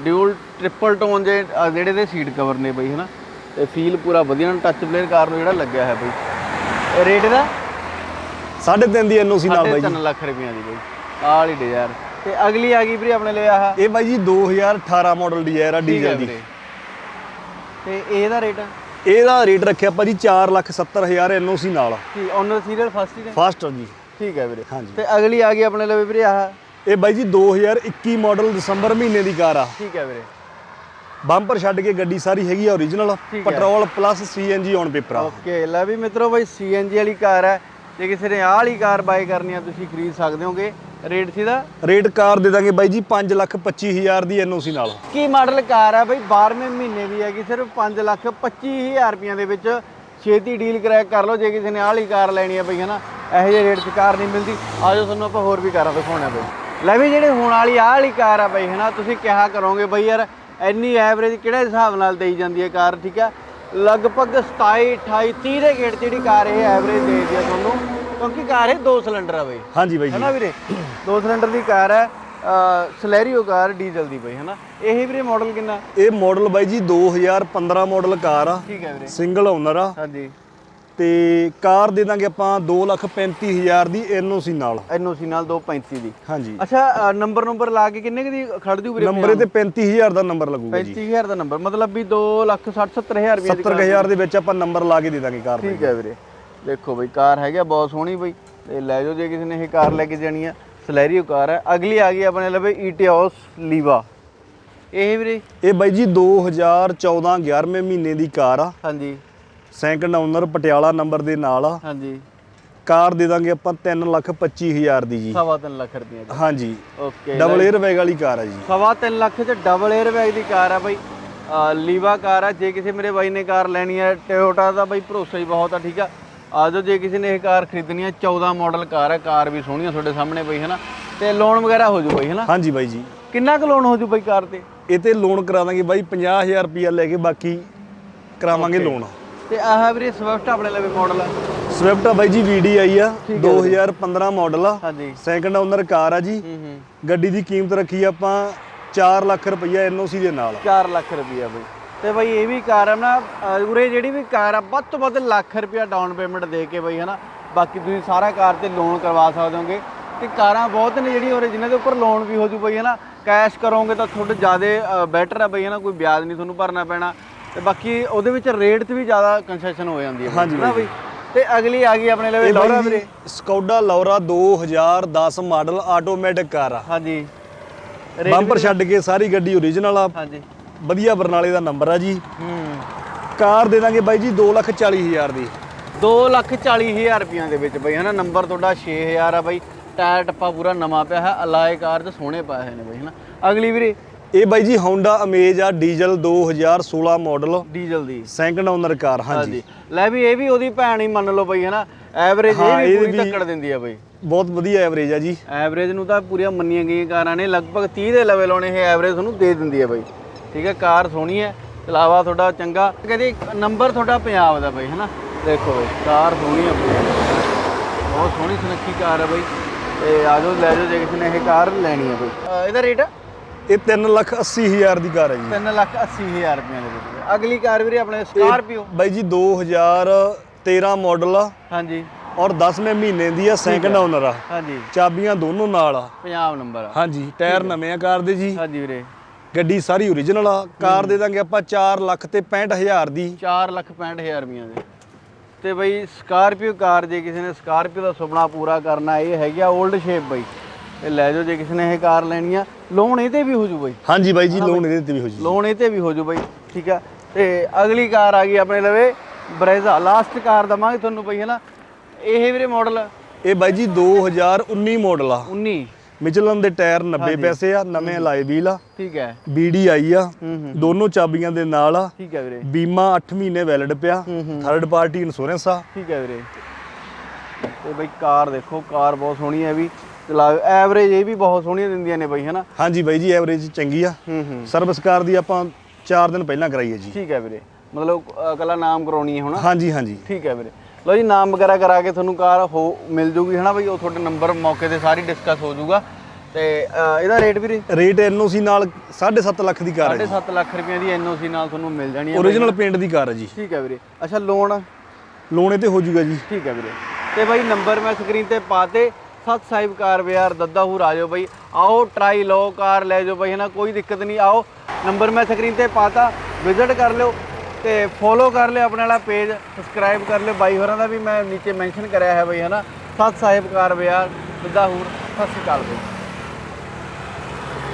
ਡਿਊਲ ਟ੍ਰਿਪਲ ਟੋਨ ਜੇ ਜਿਹੜੇ ਦੇ ਸੀਟ ਕਵਰ ਨੇ ਬਈ ਹਨਾ? ਤੇ ਫੀਲ ਪੂਰਾ ਵਧੀਆ ਟੱਚ ਪਲੇਅਰ ਕਾਰ ਨੂੰ ਜਿਹੜਾ ਲੱਗਿਆ ਹੈ ਬਈ। ਇਹ ਰੇਟ ਦਾ? 3.5 ਦੀ ਐਨਓਸੀ ਨਾਲ ਬਾਈ ਜੀ। 3 ਲੱਖ ਰੁਪਈਆ ਦੀ ਬਈ। ਆਹ ਵਾਲੀ ਡਿਜ਼ਾਇਰ ਤੇ ਅਗਲੀ ਆ ਗਈ ਵੀਰੇ ਆਪਣੇ ਲਈ ਆਹ। ਇਹ ਬਾਈ ਜੀ 2018 ਮਾਡਲ ਡਿਜ਼ਾਇਰ ਆ ਡੀਜ਼ਲ ਦੀ। ਤੇ ਇਹਦਾ ਰੇਟ ਇਹਦਾ ਰੇਟ ਰੱਖਿਆ ਆਪਾਂ ਜੀ 4 ਲੱਖ 70 ਹਜ਼ਾਰ ਐਨਓਸੀ ਨਾਲ। ਠੀਕ ਓਨਰ ਸੀਰੀਅਲ ਫਸਟ ਹੀ ਫਸਟ ਜੀ। ਠੀਕ ਹੈ ਵੀਰੇ। ਹਾਂਜੀ। ਤੇ ਅਗਲੀ ਆ ਗਈ ਆਪਣੇ ਲਈ ਵੀਰੇ ਆਹ। ਇਹ ਬਾਈ ਜੀ 2021 ਮਾਡਲ ਦਸੰਬਰ ਮਹੀਨੇ ਦੀ ਕਾਰ ਆ। ਠੀਕ ਹੈ ਵੀਰੇ। ਬੰਪਰ ਛੱਡ ਕੇ ਗੱਡੀ ਸਾਰੀ ਹੈਗੀ ਆ ਠੀਕ ਹੈ। Petrol plus CNG on paper ਆ। ਓਕੇ ਲੈ ਵੀ ਮਿੱਤਰੋ ਬਾਈ ਸੀਐਨਜੀ ਵਾਲੀ ਕਾਰ ਹੈ ਜੇ ਕਿਸੇ ਨੇ ਆਹ ਵਾਲੀ ਕਾਰ ਬਾਈ ਕਰਨੀ ਆ ਤੁਸੀਂ ਖਰੀਦ ਸਕਦੇ ਹੋਗੇ। ਰੇਟ ਸੀ ਦਾ ਰੇਟ ਕਾਰ ਦੇ ਦਾਂਗੇ ਬਾਈ ਜੀ 5 ਲੱਖ 25 ਹਜ਼ਾਰ ਦੀ ਐਨਓਸੀ ਨਾਲ। ਕੀ ਮਾਡਲ ਕਾਰ ਹੈ ਬਾਈ? 12ਵੇਂ ਮਹੀਨੇ ਦੀ ਹੈਗੀ ਸਿਰਫ 5 ਲੱਖ 25000 ਰੁਪਈਆਂ ਦੇ ਵਿੱਚ ਛੇਤੀ ਡੀਲ ਕਰੈਕ ਕਰ ਲਓ ਜੇ ਕਿਸੇ ਨੇ ਆਹ ਵਾਲੀ ਕਾਰ ਲੈਣੀ ਹੈ ਬਈ ਹਨਾ? ਇਹੋ ਜਿਹੇ ਰੇਟ 'ਚ ਕਾਰ ਨਹੀਂ ਮਿਲਦੀ। ਆਜੋ ਤੁਹਾਨੂੰ ਆਪਾਂ ਹੋਰ ਵੀ ਕਾਰਾਂ ਦਿਖਾਉਣਾ ਬਈ। ਲੈ ਵੀ ਜਿਹੜੇ ਹੁਣ ਵਾਲੀ ਆਹ ਵਾਲੀ ਕਾਰ ਆ ਬਈ ਹਨਾ? ਤੁਸੀਂ ਕਿਹਾ ਕਰੋਗੇ ਬਈ ਯਾਰ ਇੰਨੀ ਐਵਰੇਜ ਕਿਹੜੇ ਹਿਸਾਬ ਨਾਲ ਦੇਈ ਜਾਂਦੀ ਹੈ ਕਾਰ ਠੀਕ ਹੈ ਲਗਭਗ 27 28 30 ਦੇ ਗੇੜ ਜਿਹੜੀ ਕਾਰ ਇਹ ਐਵਰੇਜ ਦੇਦੀ ਆ ਤੁਹਾਨੂੰ। ਕਿਉਂਕਿ ਕਾਰ ਇਹ ਦੋ ਸਿਲੰਡਰ ਆ ਬਈ। ਹਾਂਜੀ ਬਾਈ ਜੀ। ਹੈਨਾ ਵੀਰੇ? ਦੋ ਸਿਲੰਡਰ ਦੀ ਕਾਰ ਹੈ। ਸਲੈਰੀਓ ਕਾਰ ਡੀਜ਼ਲ ਦੀ ਬਈ ਹੈਨਾ? ਇਹ ਵੀਰੇ ਮਾਡਲ ਕਿੰਨਾ? ਇਹ ਮਾਡਲ ਬਾਈ ਜੀ 2015 ਮਾਡਲ ਕਾਰ ਆ। ਠੀਕ ਹੈ ਵੀਰੇ। ਸਿੰਗਲ ਓਨਰ ਆ। ਹਾਂਜੀ। ਤੇ ਕਾਰ ਦੇ ਦਾਂਗੇ ਆਪਾਂ 2 ਲੱਖ 35 ਹਜ਼ਾਰ ਦੀ ਐਨਓਸੀ ਨਾਲ। ਐਨਓਸੀ ਨਾਲ 235 ਦੀ। ਹਾਂਜੀ। ਅੱਛਾ ਨੰਬਰ ਨੰਬਰ ਲਾ ਕੇ ਕਿੰਨੇ ਦੀ ਖੜ ਜੂ ਵੀਰੇ ਨੰਬਰ ਇਹਦੇ 35000 ਦਾ ਨੰਬਰ ਲੱਗੂਗਾ ਜੀ। 35000 ਦਾ ਨੰਬਰ ਮਤਲਬ ਵੀ 2 ਲੱਖ 60 70000 ਰੁਪਏ ਦੀ 70000 ਦੇ ਵਿੱਚ ਆਪਾਂ ਨੰਬਰ ਲਾ ਕੇ ਦੇ ਦਾਂਗੇ ਕਾਰ ਠੀਕ ਹੈ ਵੀਰੇ। ਦੇਖੋ ਬਈ ਕਾਰ ਹੈਗੀ ਬਹੁਤ ਸੋਹਣੀ ਬਈ। ਤੇ ਲੈ ਜਾਓ ਜੇ ਕਿਸੇ ਨੇ ਇਹ ਕਾਰ ਲੈ ਕੇ ਜਾਣੀ ਆ। ਸਲੈਰੀਓ ਕਾਰ ਹੈ। ਅਗਲੀ ਆ ਗਈ ਆਪਣੇ ਲਵੇ ਈਟੀਓਸ ਲੀਵਾ। ਇਹ ਵੀਰੇ? ਇਹ ਬਾਈ ਜੀ 2014 11ਵੇਂ ਮਹੀਨੇ ਦੀ ਕਾਰ ਆ। ਹਾਂਜੀ। ਸੈਕੰਡ ਓਨਰ ਪਟਿਆਲਾ ਨੰਬਰ ਦੇ ਨਾਲ ਆ। ਹਾਂਜੀ। ਕਾਰ ਦੇ ਦਾਂਗੇ ਆਪਾਂ 3 ਲੱਖ 25 ਹਜ਼ਾਰ ਦੀ ਜੀ। ਸਵਾ ਲੱਖ ਰੁਪਏ ਦੀ। ਹਾਂਜੀ। ਓਕੇ ਡਬਲ 에ਅਰ ਬੈਗ ਵਾਲੀ ਕਾਰ ਆ ਜੀ। ਸਵਾ ਲੱਖ ਚ ਡਬਲ 에ਅਰ ਬੈਗ ਦੀ ਕਾਰ ਆ ਬਾਈ। ਲੀਵਾ ਕਾਰ ਆ। ਜੇ ਕਿਸੇ ਮੇਰੇ ਬਾਈ ਨੇ ਕਾਰ ਲੈਣੀ ਹੈ ਟੋਯੋਟਾ ਦਾ ਬਾਈ ਭਰੋਸਾ ਹੀ ਬਹੁਤ ਆ ਠੀਕ ਆ। ਆਜੋ ਜੇ ਕਿਸੇ ਨੇ ਇਹ ਕਾਰ ਖਰੀਦਣੀ ਹੈ 14 ਮਾਡਲ ਕਾਰ ਹੈ ਕਾਰ ਵੀ ਸੋਹਣੀ ਆ ਤੁਹਾਡੇ ਸਾਹਮਣੇ ਬਈ ਹਨਾ? ਤੇ ਲੋਨ ਵਗੈਰਾ ਹੋ ਜੂ ਬਈ ਹਨਾ? ਹਾਂਜੀ ਬਾਈ ਜੀ। ਕਿੰਨਾ ਕੁ ਲੋਨ ਹੋ ਜੂ ਬਈ ਕਾਰ ਤੇ? ਇਹ ਤੇ ਲੋਨ ਕਰਾ ਦਾਂਗੇ ਬਾਈ 50000 ਰੁਪਿਆ ਲੈ ਕੇ ਬਾਕੀ ਕਰਾਵਾਂਗੇ ਲੋਨ ਤੇ ਆਹ ਵੀਰੇ ਸਵਿਫਟ ਆਪਣੇ ਲਵੇ ਮਾਡਲ ਆ? ਸਵਿਫਟ ਆ ਬਾਈ ਜੀ VDI ਆ 2015 ਮਾਡਲ ਆ। ਹਾਂਜੀ। ਸੈਕੰਡ ਓਨਰ ਕਾਰ ਆ ਜੀ। ਹੂੰ ਹੂੰ। ਗੱਡੀ ਦੀ ਕੀਮਤ ਰੱਖੀ ਆਪਾਂ 4 ਲੱਖ ਰੁਪਈਆ ਐਨਓਸੀ ਦੇ ਨਾਲ। 4 ਲੱਖ ਰੁਪਈਆ ਬਈ। ਤੇ ਬਈ ਇਹ ਵੀ ਕਾਰ ਆ ਨਾ ਉਰੇ ਜਿਹੜੀ ਵੀ ਕਾਰ ਆ ਵੱਧ ਤੋਂ ਵੱਧ ਲੱਖ ਰੁਪਈਆ ਡਾਊਨ ਪੇਮੈਂਟ ਦੇ ਕੇ ਬਈ ਹਨਾ? ਬਾਕੀ ਤੁਸੀਂ ਸਾਰਾ ਕਾਰ ਤੇ ਲੋਨ ਕਰਵਾ ਸਕਦੇ ਹੋਗੇ। ਤੇ ਕਾਰਾਂ ਬਹੁਤ ਨੇ ਜਿਹੜੀਆਂ ਉਰੇ ਜਿਨ੍ਹਾਂ ਦੇ ਉੱਪਰ ਲੋਨ ਵੀ ਹੋ ਜੂ ਬਈ ਹਨਾ? ਕੈਸ਼ ਕਰੋਗੇ ਤਾਂ ਥੋੜਾ ਜ਼ਿਆਦਾ ਬੈਟਰ ਆ ਬਈ ਹਨਾ? ਕੋਈ ਵਿਆਜ ਨਹੀਂ ਤੁਹਾਨੂੰ ਭਰਨਾ ਪੈਣਾ। ਤੇ ਬਾਕੀ ਉਹਦੇ ਵਿੱਚ ਰੇਟ ਤੇ ਵੀ ਜ਼ਿਆਦਾ ਕੰਸੈਸ਼ਨ ਹੋ ਜਾਂਦੀ ਹੈ ਹਾਂਜੀ ਨਾ ਬਈ? ਤੇ ਅਗਲੀ ਆ ਗਈ ਆਪਣੇ ਲਈ ਲੋਰਾ ਵੀਰੇ। Skoda Laura 2010 model automatic car ਆ। ਹਾਂਜੀ। ਬੰਪਰ ਛੱਡ ਕੇ ਸਾਰੀ ਗੱਡੀ ਓਰੀਜਨਲ ਆ। ਹਾਂਜੀ। ਵਧੀਆ ਬਰਨਾਲੇ ਦਾ ਨੰਬਰ ਆ ਜੀ। ਹੂੰ। ਕਾਰ ਦੇ ਦਾਂਗੇ ਬਾਈ ਜੀ 2 ਲੱਖ 40 ਹਜ਼ਾਰ ਦੀ। ਦੋ ਲੱਖ ਚਾਲੀ ਹਜ਼ਾਰ ਰੁਪਈਆਂ ਦੇ ਵਿੱਚ ਬਈ ਹਨਾ? ਨੰਬਰ ਤੁਹਾਡਾ 6000 ਆ ਬਈ। ਟਾਇਰ ਟੱਪਾ ਪੂਰਾ ਨਵਾਂ ਪਿਆ ਹੈ ਅਲਾਏ ਕਾਰ 'ਚ ਸੋਹਣੇ ਪਾਏ ਹੋਏ ਨੇ ਬਈ ਹਨਾ? ਅਗਲੀ ਵੀਰੇ? ਇਹ ਬਾਈ ਜੀ Honda Amaze ਆ ਡੀਜ਼ਲ 2016 ਮਾਡਲ ਡੀਜ਼ਲ ਦੀ। ਸੈਕੰਡ ਓਨਰ ਕਾਰ ਹਾਂਜੀ। ਲੈ ਵੀ ਇਹ ਵੀ ਉਹਦੀ ਭੈਣ ਹੀ ਮੰਨ ਲਓ ਬਈ ਹਨਾ? ਐਵਰੇਜ ਇਹ ਵੀ ਪੂਰੀ ਧੱਕੜ ਦਿੰਦੀ ਆ ਬਈ। ਬਹੁਤ ਵਧੀਆ ਐਵਰੇਜ ਆ ਜੀ। ਐਵਰੇਜ ਨੂੰ ਤਾਂ ਪੂਰੀਆਂ ਮੰਨੀਆਂ ਗਈਆਂ ਕਾਰਾਂ ਨੇ। ਲਗਭਗ 30 ਦੇ ਲੈਵਲ ਆਉਣੇ ਇਹ ਐਵਰੇਜ ਤੁਹਾਨੂੰ ਦੇ ਦਿੰਦੀ ਹੈ ਬਈ। ਠੀਕ ਹੈ ਕਾਰ ਸੋਹਣੀ ਹੈ ਚਲਾਵਾ ਤੁਹਾਡਾ ਚੰਗਾ। ਕਹਿੰਦੇ ਨੰਬਰ ਤੁਹਾਡਾ ਪੰਜਾਬ ਦਾ ਬਈ ਹਨਾ? ਦੇਖੋ ਬਈ ਕਾਰ ਸੋਹਣੀ ਹੈ ਬਹੁਤ ਸੋਹਣੀ ਸੁਨੱਖੀ ਕਾਰ ਹੈ ਬਈ। ਤੇ ਆਜੋ ਲੈ ਜਾਓ ਜੇ ਕਿਸੇ ਨੇ ਇਹ ਕਾਰ ਲੈਣੀ ਹੈ ਬਈ। ਇਹਦਾ ਰੇਟ? ਇਹ 3 ਲੱਖ 80 ਹਜ਼ਾਰ ਦੀ ਕਾਰ ਹੈ ਜੀ। 3 ਲੱਖ 80 ਹਜ਼ਾਰ ਰੁਪਏ ਦੇ ਵਿੱਚ। ਅਗਲੀ ਕਾਰ ਵੀਰੇ ਆਪਣੇ ਸਕਾਰਪੀਓ ਬਾਈ ਜੀ 2013 ਮਾਡਲ ਆ। ਹਾਂਜੀ। ਔਰ 10ਵੇਂ ਮਹੀਨੇ ਦੀ ਆ ਸੈਕਿੰਡ ਓਨਰ ਆ। ਹਾਂਜੀ। ਚਾਬੀਆਂ ਦੋਨੋਂ ਨਾਲ ਆ। ਪੰਜਾਬ ਨੰਬਰ ਆ। ਹਾਂਜੀ ਟਾਇਰ ਨਵੇਂ ਆ ਕਾਰ ਦੇ ਜੀ। ਹਾਂਜੀ ਵੀਰੇ। ਗੱਡੀ ਸਾਰੀ ਓਰੀਜਨਲ ਆ। ਕਾਰ ਦੇ ਦਾਂਗੇ ਆਪਾਂ 4 ਲੱਖ ਤੇ 65000 ਦੀ। 4 ਲੱਖ 65000 ਰੁਪਈਆ ਦੇ। ਤੇ ਬਈ ਸਕਾਰਪੀਓ ਕਾਰ ਜੇ ਕਿਸੇ ਨੇ ਸਕਾਰਪੀਓ ਦਾ ਸੁਪਨਾ ਪੂਰਾ ਕਰਨਾ ਇਹ ਹੈਗੀ 올ਡ ਸ਼ੇਪ ਬਈ। ਇਹ ਲੈ ਜਾਓ ਜੇ ਕਿਸੇ ਨੇ ਇਹ ਕਾਰ ਲੈਣੀ ਆ। ਲੋਨ ਇਹ ਤੇ ਵੀ ਹੋ ਜੂ ਬਈ। ਹਾਂਜੀ ਬਾਈ ਜੀ ਲੋਨ ਇਹਦੇ ਤੇ ਵੀ ਹੋ ਜੀ। ਲੋਨ ਇਹ ਤੇ ਵੀ ਹੋ ਜੂ ਬਈ ਠੀਕ ਆ। ਤੇ ਅਗਲੀ ਕਾਰ ਆ ਗਈ ਆਪਣੇ ਲਵੇ ਬਰੇਜ਼ਾ ਲਾਸਟ ਕਾਰ ਦਵਾਂਗੇ ਤੁਹਾਨੂੰ ਬਈ ਹਨਾ। ਇਹ ਵੀਰੇ ਮਾਡਲ ਇਹ ਬਾਈ ਜੀ 2019 ਮਾਡਲ ਆ। 19 ਮਿਚਲਨ ਦੇ ਟਾਇਰ 90 ਪੈਸੇ ਆ ਨਵੇਂ ਅਲਾਈ ਵੀਲ ਆ ਠੀਕ ਹੈ। ਬੀਡੀ ਆਈ ਆ। ਦੋਨੋਂ ਚਾਬੀਆਂ ਦੇ ਨਾਲ ਆ। ਠੀਕ ਹੈ ਵੀਰੇ। ਬੀਮਾ 8 ਮਹੀਨੇ ਵੈਲਿਡ ਪਿਆ। ਥਰਡ ਪਾਰਟੀ ਇੰਸ਼ੋਰੈਂਸ ਆ। ਠੀਕ ਹੈ ਵੀਰੇ। ਤੇ ਬਈ ਕਾਰ ਦੇਖੋ ਕਾਰ ਬਹੁਤ ਸੋਹਣੀ ਹੈ ਵੀ। ਚਲਾ ਐਵਰੇਜ ਇਹ ਵੀ ਬਹੁਤ ਸੋਹਣੀਆਂ ਦਿੰਦੀਆਂ ਨੇ ਬਈ ਹਨਾ? ਹਾਂਜੀ ਬਾਈ ਜੀ ਐਵਰੇਜ ਚੰਗੀ ਆ। ਸਰਵਿਸ ਕਾਰ ਦੀ ਆਪਾਂ 4 ਦਿਨ ਪਹਿਲਾਂ ਕਰਾਈ ਹੈ ਜੀ। ਠੀਕ ਹੈ ਵੀਰੇ। ਮਤਲਬ ਅ, ਇਕੱਲਾ ਨਾਮ ਕਰਾਉਣੀ ਹੈ ਹੁਣ। ਹਾਂਜੀ ਹਾਂਜੀ। ਠੀਕ ਹੈ ਵੀਰੇ। ਲਓ ਜੀ ਨਾਮ ਵਗੈਰਾ ਕਰਾ ਕੇ ਤੁਹਾਨੂੰ ਕਾਰ ਹੋ ਮਿਲ ਜੂਗੀ ਹਨਾ ਬਈ? ਉਹ ਤੁਹਾਡੇ ਨੰਬਰ ਮੌਕੇ ਤੇ ਸਾਰੀ ਡਿਸਕਸ ਹੋ ਜੂਗਾ। ਤੇ ਅ, ਇਹਦਾ ਰੇਟ ਵੀਰੇ? ਰੇਟ ਐਨਓਸੀ ਨਾਲ 7.5 ਲੱਖ ਦੀ ਕਾਰ ਹੈ 7.5 ਲੱਖ ਰੁਪਏ ਦੀ ਐਨਓਸੀ ਨਾਲ ਤੁਹਾਨੂੰ ਮਿਲ ਜਾਣੀ ਹੈ। ਓਰੀਜਨਲ ਪੇਂਟ ਦੀ ਕਾਰ ਹੈ ਜੀ। ਠੀਕ ਹੈ ਵੀਰੇ। ਅੱਛਾ ਲੋਨ ਲੋਨ ਇਹ ਤੇ ਹੋ ਜਾਊਗਾ ਜੀ। ਠੀਕ ਹੈ ਵੀਰੇ। ਤੇ ਬਾਈ ਨੰਬਰ ਮੈਂ ਸਕਰੀਨ ਤੇ ਪਾਤੇ ਸਤ ਸਾਹਿਬ ਕਾਰ ਬਾਜ਼ਾਰ ਦੱਦਾਹੂਰ ਆ ਜਾਓ ਬਾਈ। ਆਓ ਟਰਾਈ ਲਓ ਕਾਰ ਲੈ ਜਾਓ ਬਾਈ ਹੈ ਨਾ ਕੋਈ ਦਿੱਕਤ ਨਹੀਂ ਆਓ। ਨੰਬਰ ਮੈਂ ਸਕਰੀਨ ਤੇ ਪਾਤਾ ਵਿਜ਼ਿਟ ਕਰ ਲਿਓ। ਤੇ ਫੋਲੋ ਕਰ ਲਿਓ ਆਪਣੇ ਵਾਲਾ ਪੇਜ ਸਬਸਕ੍ਰਾਈਬ ਕਰ ਲਿਓ। ਬਾਈ ਹੋਰਾਂ ਦਾ ਵੀ ਮੈਂ ਨੀਚੇ ਮੈਂਸ਼ਨ ਕਰਿਆ ਹੈ ਬਾਈ ਹੈ ਨਾ ਸਤ ਸਾਹਿਬ ਕਾਰ ਬਾਜ਼ਾਰ ਹੋਰ ਸਤਿ ਸ਼੍ਰੀ ਅਕਾਲ ਬਾਈ।